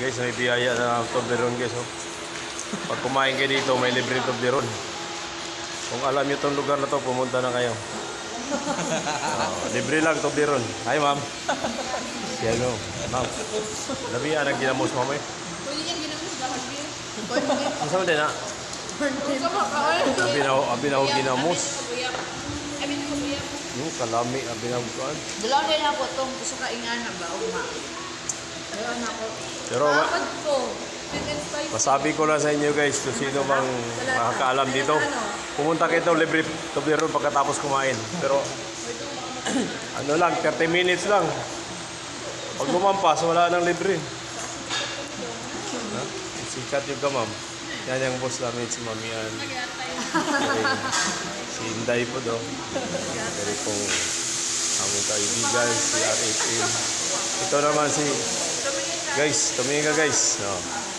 Guys, may biyaya na Toblerone guys. Oh. Pag kumain kayo dito, may libreng Toblerone. Kung alam niyo itong lugar na to, pumunta na kayo. Oh, libre lang Toblerone. Hi ma'am. Si ano, ma'am. Labi anak ginamos mo eh. Pwede yan ginamos beer. Pwede. Ang sama din na. Kaon? Abi na abi na ho ginamos. Abi na kuya. Yung kalami abi na kuan. Dalaw din ako tong gusto ka ingan na ba uma. Dalaw na ako. Pero ma- Kapag ko. Masabi ko lang sa inyo guys, kung sino bang makakaalam dito. Pumunta kayo ito, libre Toblerone pagkatapos kumain. Pero ano lang, 30 minutes lang. Pag lumampas, wala nang libre. Ha? Sikat yung ka, ma'am. Yan yung boss namin, si Mamian. si Inday po do. Pero pong aming kaibigan, si R18. Ito naman si... Guys, tumingin ka guys. No.